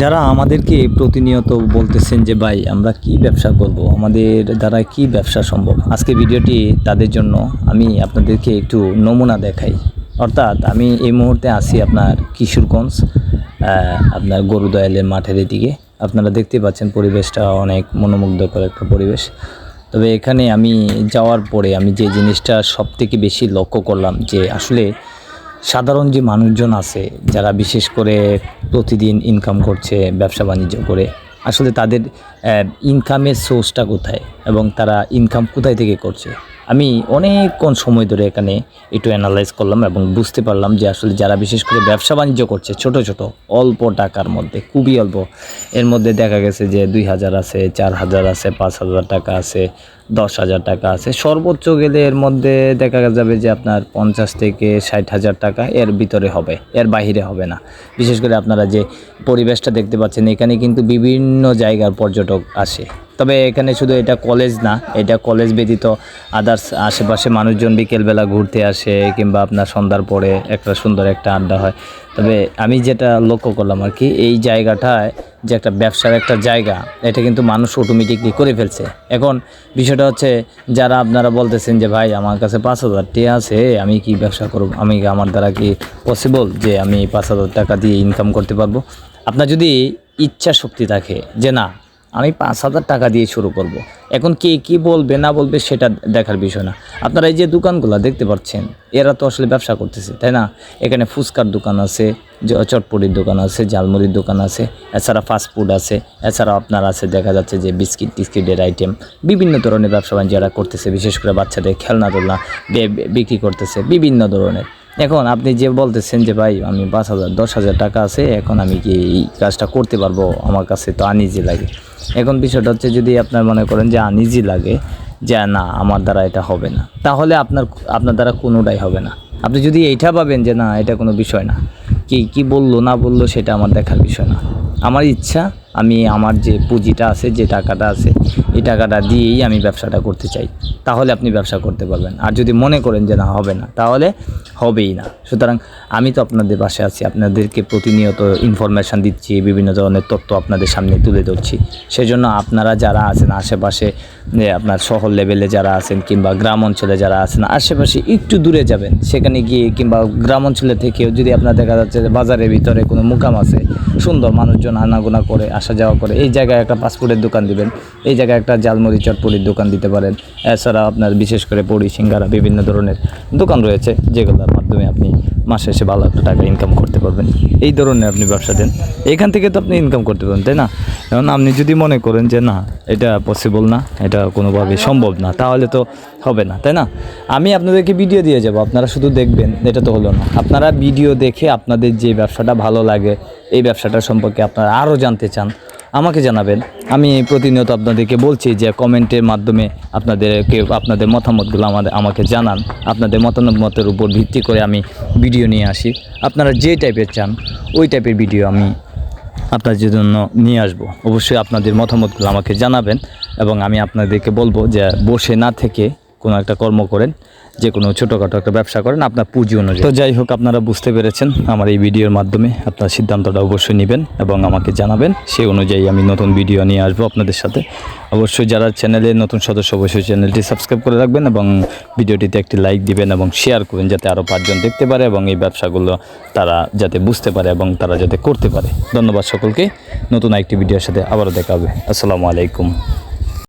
যারা আমাদেরকে প্রতিনিয়ত বলতেছেন যে, ভাই, আমরা কি ব্যবসা করব? আমাদের দ্বারা কি ব্যবসা সম্ভব? আজকে ভিডিওটি তাদের জন্য। আমি আপনাদেরকে একটু নমুনা দেখাই। অর্থাৎ আমি এই মুহূর্তে আছি আপনার কিশোরগঞ্জ আপনার গরুদয়ালের মাঠের এদিকে। আপনারা দেখতে পাচ্ছেন পরিবেশটা অনেক মনোমুগ্ধকর একটা পরিবেশ। তবে এখানে আমি যাওয়ার পরে আমি যে জিনিসটা সব থেকে বেশি লক্ষ্য করলাম যে, আসলে সাধারণ যে মানুষজন আছে, যারা বিশেষ করে প্রতিদিন ইনকাম করছে, ব্যবসা বাণিজ্য করে, আসলে তাদের ইনকামের সোর্সটা কোথায় এবং তারা ইনকাম কোথায় থেকে করছে? আমি অনেকক্ষণ সময় ধরে এখানে একটু অ্যানালাইজ করলাম এবং বুঝতে পারলাম যে আসলে যারা বিশেষ করে ব্যবসা বাণিজ্য করছে, ছোট ছোট, অল্প টাকার মধ্যে, খুবই অল্প, এর মধ্যে দেখা গেছে যে দুই হাজার আছে, চার হাজার আছে, পাঁচ হাজার টাকা আছে, দশ হাজার টাকা আছে, সর্বোচ্চ গেলে এর মধ্যে দেখা যাবে যে আপনার পঞ্চাশ থেকে ষাট হাজার টাকা এর ভিতরে হবে, এর বাইরে হবে না। বিশেষ করে আপনারা যে পরিবেশটা দেখতে পাচ্ছেন, এখানে কিন্তু বিভিন্ন জায়গার পর্যটক আসে। তবে এখানে শুধু এটা কলেজ না, এটা কলেজ ব্যতীত আদার্স আশেপাশে মানুষজন বিকেলবেলা ঘুরতে আসে কিংবা আপনার সন্ধ্যার পরে একটা সুন্দর একটা আড্ডা হয়। তবে আমি যেটা লক্ষ্য করলাম আর কি, এই জায়গাটায় যে একটা ব্যবসার একটা জায়গা, এটা কিন্তু মানুষ অটোমেটিকলি করে ফেলছে। এখন বিষয়টা হচ্ছে যারা আপনারা বলতেছেন যে, ভাই, আমার কাছে পাঁচ হাজার টাকা আছে, আমি কি ব্যবসা করব? আমি আমার দ্বারা কি পসিবল যে আমি পাঁচ হাজার টাকা দিয়ে ইনকাম করতে পারব? আপনার যদি ইচ্ছা শক্তি থাকে যে, না আমি পাঁচ হাজার টাকা দিয়ে শুরু করব। এখন কে কি বলবে, না বলবে সেটা দেখার বিষয় না। আপনারা এই যে দোকানগুলো দেখতে পাচ্ছেন, এরা তো আসলে ব্যবসা করতেছে, তাই না? এখানে ফুচকার দোকান আছে চটপটির দোকান আছে, ঝালমুড়ির দোকান আছে, এছাড়া ফাস্টফুড আছে এছাড়া আপনার আছে, দেখা যাচ্ছে যে বিস্কিট টিস্কিটের আইটেম বিভিন্ন ধরনের ব্যবসা বাণিজ্য যারা করতেছে, বিশেষ করে বাচ্চাদের খেলনা বিক্রি করতেছে, বিভিন্ন ধরনের। এখন আপনি যে বলতেছেন যে, ভাই, আমি পাঁচ হাজার, দশ হাজার টাকা আছে, এখন আমি কি এই কাজটা করতে পারব? আমার কাছে তো আনিজি লাগে। এখন বিষয়টা হচ্ছে যদি আপনার মনে করেন যে আনিজি লাগে, যে না, আমার দ্বারা এটা হবে না। তাহলে আপনার আপনার দ্বারা কোনোটাই হবে না। আপনি যদি এইটা ভাবেন যে, না, এটা কোনো বিষয় না। কি কি বলল, না বলল, সেটা আমার দেখার বিষয় না। আমার ইচ্ছা আমি আমার যে পুঁজিটা আছে, যে টাকাটা আছে, এই টাকাটা দিয়েই আমি ব্যবসাটা করতে চাই। তাহলে আপনি ব্যবসা করতে পারবেন। আর যদি মনে করেন যে না, হবে না, তাহলে হবেই না। সুতরাং আমি তো আপনাদের পাশে আছি, আপনাদেরকে প্রতিনিয়ত ইনফরমেশান দিচ্ছি, বিভিন্ন ধরনের তথ্য আপনাদের সামনে তুলে ধরছি। সেজন্য আপনারা যারা আছেন, আশেপাশে আপনার শহর লেভেলে যারা আছেন কিংবা গ্রাম অঞ্চলে যারা আছেন, আশেপাশে একটু দূরে যাবেন। সেখানে গিয়ে কিংবা গ্রাম অঞ্চলে থেকেও যদি আপনার দেখা যাচ্ছে যে বাজারের ভিতরে কোনো মুকাম আছে, সুন্দর মানুষজন আনাগোনা করে আসা যাওয়া করে। এই জায়গায় একটা পাসপোর্টের দোকান দিবেন, এই জায়গায় একটা জালমুড়ি চটপটির দোকান দিতে পারেন। এছাড়া আপনার বিশেষ করে পড়ি সিঙ্গারা, বিভিন্ন ধরনের দোকান রয়েছে, যেগুলোর মাধ্যমে আপনি মাসে এসে ভালো একটা টাকা ইনকাম করতে পারবেন। এই ধরনের আপনি ব্যবসা দেন। এখান থেকে তো আপনি ইনকাম করতে পারেন তাই না? এখন আপনি যদি মনে করেন যে, না, এটা পসিবল না, এটা কোনোভাবে সম্ভব না, তাহলে তো হবে না, তাই না? আমি আপনাদেরকে ভিডিও দিয়ে যাব, আপনারা শুধু দেখবেন, এটা তো হলো না। আপনারা ভিডিও দেখে আপনাদের যে ব্যবসাটা ভালো লাগে এই ব্যবসাটা সম্পর্কে আপনারা আরও জানতে চান, আমাকে জানাবেন। আমি প্রতিনিয়ত আপনাদেরকে বলছি যে কমেন্টের মাধ্যমে আপনাদেরকে, আপনাদের মতামতগুলো আমাদের, আমাকে জানান। আপনাদের মতামতের উপর ভিত্তি করে আমি ভিডিও নিয়ে আসি। আপনারা যে টাইপের চান, ওই টাইপের ভিডিও আমি আপনাদের জন্য নিয়ে আসব। অবশ্যই আপনাদের মতামতগুলো আমাকে জানাবেন এবং আমি আপনাদেরকে বলব যে বসে না থেকে কোনো একটা কর্ম করেন, যে কোনো ছোটোখাটো একটা ব্যবসা করেন, আপনার পুঁজি অনুযায়ী। তো যাই হোক, আপনারা বুঝতে পেরেছেন, আমার এই ভিডিওর মাধ্যমে আপনার সিদ্ধান্তটা অবশ্যই নেবেন এবং আমাকে জানাবেন। সেই অনুযায়ী আমি নতুন ভিডিও নিয়ে আসব আপনাদের সাথে। অবশ্যই যারা চ্যানেলে নতুন সদস্য, অবশ্যই চ্যানেলটি সাবস্ক্রাইব করে রাখবেন এবং ভিডিওটিতে একটি লাইক দিবেন এবং শেয়ার করবেন যাতে আরও পাঁচজন দেখতে পারে এবং এই ব্যবসাগুলো তারা যাতে বুঝতে পারে এবং তারা যাতে করতে পারে। ধন্যবাদ সকলকে। নতুন একটি ভিডিওর সাথে আবারও দেখা হবে। আসসালামু আলাইকুম।